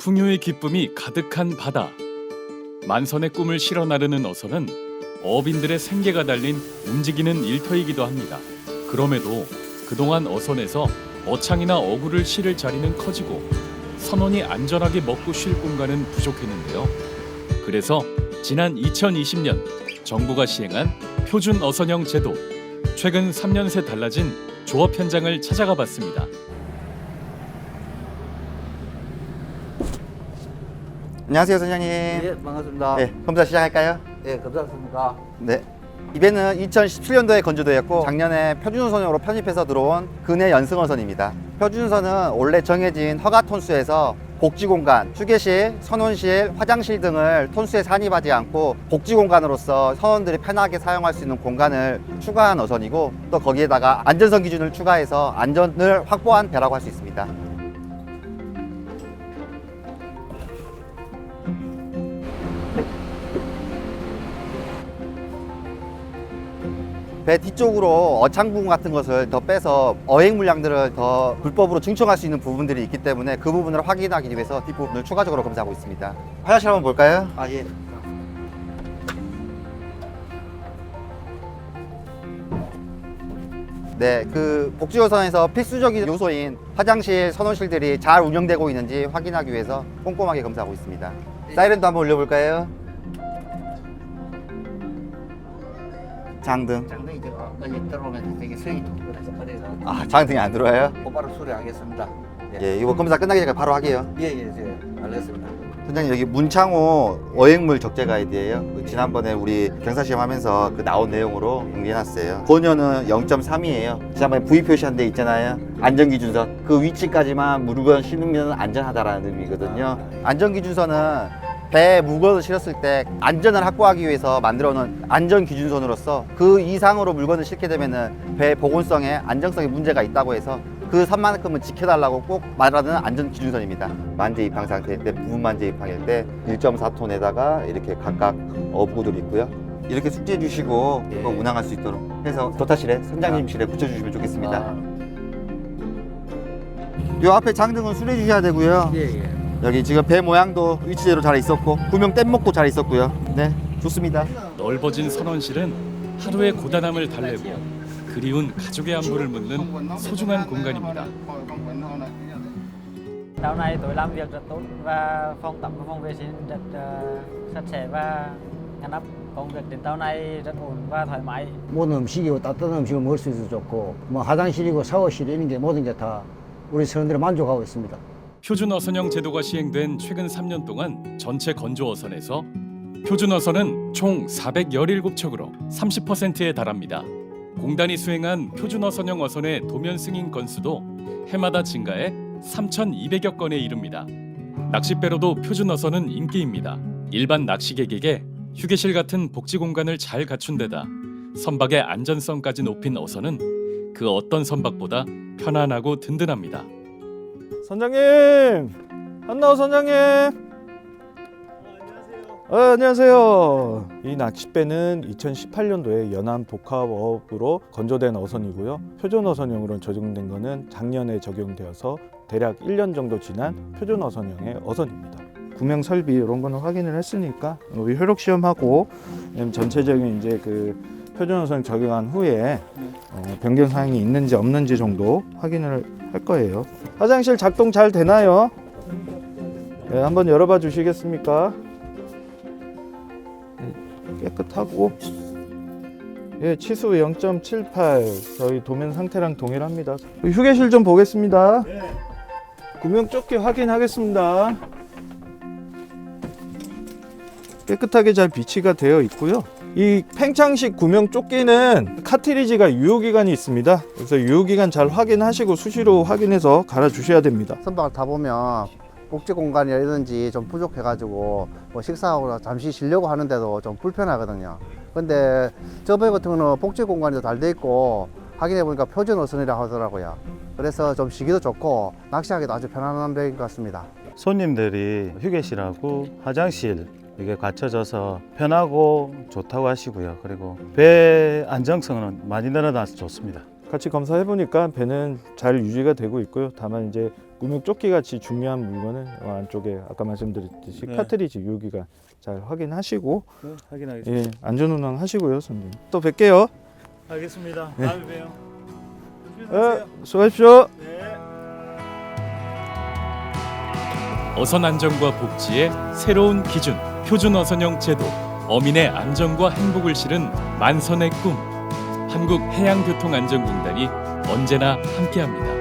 풍요의 기쁨이 가득한 바다. 만선의 꿈을 실어 나르는 어선은 어업인들의 생계가 달린 움직이는 일터이기도 합니다. 그럼에도 그동안 어선에서 어창이나 어구를 실을 자리는 커지고 선원이 안전하게 먹고 쉴 공간은 부족했는데요. 그래서 지난 2020년 정부가 시행한 표준 어선형 제도 최근 3년 새 달라진 조업 현장을 찾아가 봤습니다. 안녕하세요, 선장님. 예, 반갑습니다. 네, 검사 시작할까요? 예, 감사합니다. 네. 이배는 2017년도에 건조되었고 작년에 표준선으로 편입해서 들어온 근해 연승어선입니다. 표준선은 원래 정해진 허가 톤수에서 복지공간, 휴게실, 선원실, 화장실 등을 톤수에 산입하지 않고 복지공간으로서 선원들이 편하게 사용할 수 있는 공간을 추가한 어선이고 또 거기에다가 안전성 기준을 추가해서 안전을 확보한 배라고 할 수 있습니다. 배 뒤쪽으로 어창 부분 같은 것을 더 빼서 어획 물량들을 더 불법으로 증청할 수 있는 부분들이 있기 때문에 그 부분을 확인하기 위해서 뒷부분을 추가적으로 검사하고 있습니다. 화장실 한번 볼까요? 아, 예. 네, 그 복지호선에서 필수적인 요소인 화장실, 선원실들이 잘 운영되고 있는지 확인하기 위해서 꼼꼼하게 검사하고 있습니다. 사이렌도 한번 올려볼까요? 장등. 장등이 제가 여기 들어오면 되게 성이 좀 그래서 그래서 아, 장등이 안 들어와요? 곧바로 수리하겠습니다. 예, 이거 검사 끝나기 전에 바로 하게요. 예, 예, 예. 알겠습니다. 선장님 여기 문창호 어획물 적재 가이드예요. 그 지난번에 우리 경사 시험 하면서 그 나온 내용으로 연기해놨어요. 권여는 0.3이에요. 지난번에 V 표시한 데 있잖아요. 안전기준선 그 위치까지만 물건 실으면 안전하다라는 의미거든요. 안전기준선은 배 물건을 실었을 때 안전을 확보하기 위해서 만들어 놓은 안전 기준선으로서 그 이상으로 물건을 실게 되면은 배 보건성에 안정성에 문제가 있다고 해서 그 선만큼은 지켜달라고 꼭 말하는 안전 기준선입니다. 만재 입항 상태일 때, 부분 만재 입항일 때 1.4톤에다가 이렇게 각각 어부들이 있고요. 이렇게 숙지해 주시고 예. 이거 운항할 수 있도록 해서 도타실에 선장님실에 붙여주시면 좋겠습니다. 아, 요 앞에 장등은 수리해 주셔야 되고요. 예, 예. 여기 지금 배 모양도 위치대로 잘 있었고 구명 뗏목도 잘 있었고요. 네, 좋습니다. 넓어진 선원실은 하루의 고단함을 달래고 그리운 가족의 안부를 묻는 소중한 공간입니다. Dạo này tôi làm việc rất tốt và phòng tắm và phòng vệ sinh rất ờ, sạch sẽ và ngăn nắp. Công việc đến tàu này rất ổn và thoải mái. 모든 음식이고 따뜻한 음식을 먹을 수 있어서 좋고 뭐 화장실이고 샤워실 이런 게 모든 게 다 우리 선원들이 만족하고 있습니다. 표준 어선형 제도가 시행된 최근 3년 동안 전체 건조 어선에서 표준 어선은 총 417척으로 30%에 달합니다. 공단이 수행한 표준 어선형 어선의 도면 승인 건수도 해마다 증가해 3,200여 건에 이릅니다. 낚싯배로도 표준 어선은 인기입니다. 일반 낚시객에게 휴게실 같은 복지 공간을 잘 갖춘 데다 선박의 안전성까지 높인 어선은 그 어떤 선박보다 편안하고 든든합니다. 선장님! 한나호 선장님! 어, 안녕하세요. 이 낚싯배는 2018년도에 연안 복합어업으로 건조된 어선이고요. 표준 어선형으로 적용된 것은 작년에 적용되어서 대략 1년 정도 지난 표준 어선형의 어선입니다. 구명 설비 이런 거는 확인을 했으니까 우리 효력 시험하고 전체적인 이제 그 표준 어선 적용한 후에 어, 변경 사항이 있는지 없는지 정도 확인을 할 거예요. 화장실 작동 잘 되나요? 네, 한번 열어봐 주시겠습니까? 네, 깨끗하고 예, 치수 0.78 저희 도면 상태랑 동일합니다. 휴게실 좀 보겠습니다. 구명 조끼 확인하겠습니다. 깨끗하게 잘 비치가 되어 있고요. 이 팽창식 구명 조끼는 카트리지가 유효기간이 있습니다. 그래서 유효기간 잘 확인하시고 수시로 확인해서 갈아 주셔야 됩니다. 선박을 타보면 복지 공간이라든지 좀 부족해 가지고 뭐 식사하고 잠시 쉬려고 하는데도 좀 불편하거든요. 근데 저 배 같은 거는 복지 공간이 잘 돼 있고 확인해 보니까 표준 어선이라고 하더라고요. 그래서 좀 쉬기도 좋고 낚시하기도 아주 편안한 배인 것 같습니다. 손님들이 휴게실하고 화장실 이게 갖춰져서 편하고 좋다고 하시고요. 그리고 배 안정성은 많이 늘어나서 좋습니다. 같이 검사해 보니까 배는 잘 유지가 되고 있고요. 다만 이제 구명 조끼 같이 중요한 물건은 이 안쪽에 아까 말씀드렸듯이 네. 카트리지 유기가 잘 확인하시고 네, 확인하겠습니다. 예, 안전 운항 하시고요, 선생님. 또 뵐게요. 알겠습니다. 네. 다음에 봬요. 예, 수고하십시오. 네. 어선 안전과 복지의 새로운 기준, 표준 어선형 제도, 어민의 안전과 행복을 실은 만선의 꿈. 한국해양교통안전공단이 언제나 함께합니다.